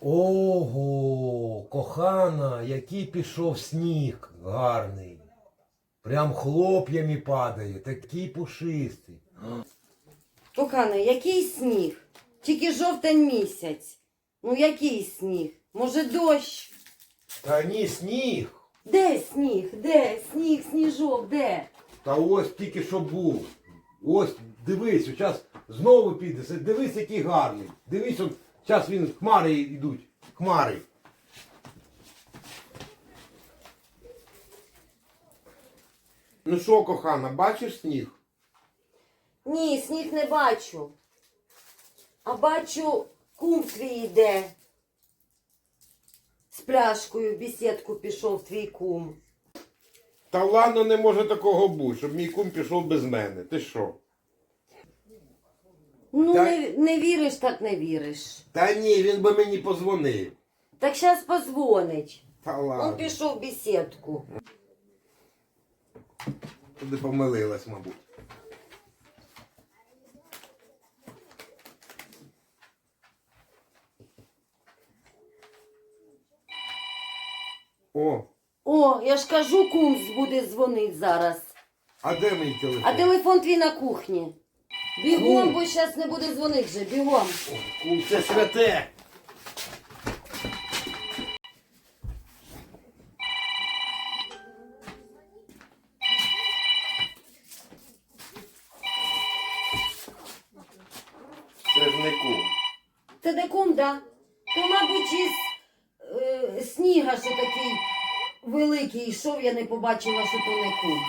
Ого, кохана, який пішов сніг гарний. Прям хлоп'ями падає, такий пушистий. Кохана, який сніг? Тільки жовтень місяць. Ну який сніг? Може дощ? Та ні, сніг. Де сніг? Де? Сніг, сніжок, де? Та ось тільки що був. Ось дивись, зараз знову піде. Дивись, який гарний. Дивись, он, зараз він хмари йдуть. Хмари. Ну що, кохана, бачиш сніг? Ні, сніг не бачу. А бачу, кум твій йде. З пляшкою в бесідку пішов твій кум. Та ладно, не може такого бути, щоб мій кум пішов без мене. Ти що? Ну, Та- не, не віриш, так не віриш. Та ні, він би мені позвонив. Так зараз позвонить. Та Он ладно. пішов в бесідку. Туди помилилась, мабуть. О, О, я ж кажу, кум буде дзвонить зараз. а де мій телефон? А телефон твій на кухні. Бігом, бо зараз не буде дзвонити вже, бігом. Кум, це святе. Це ж не кум. Це не кум, да? То, мабуть, із е, сніга, що такий великий йшов, я не побачила, що то не.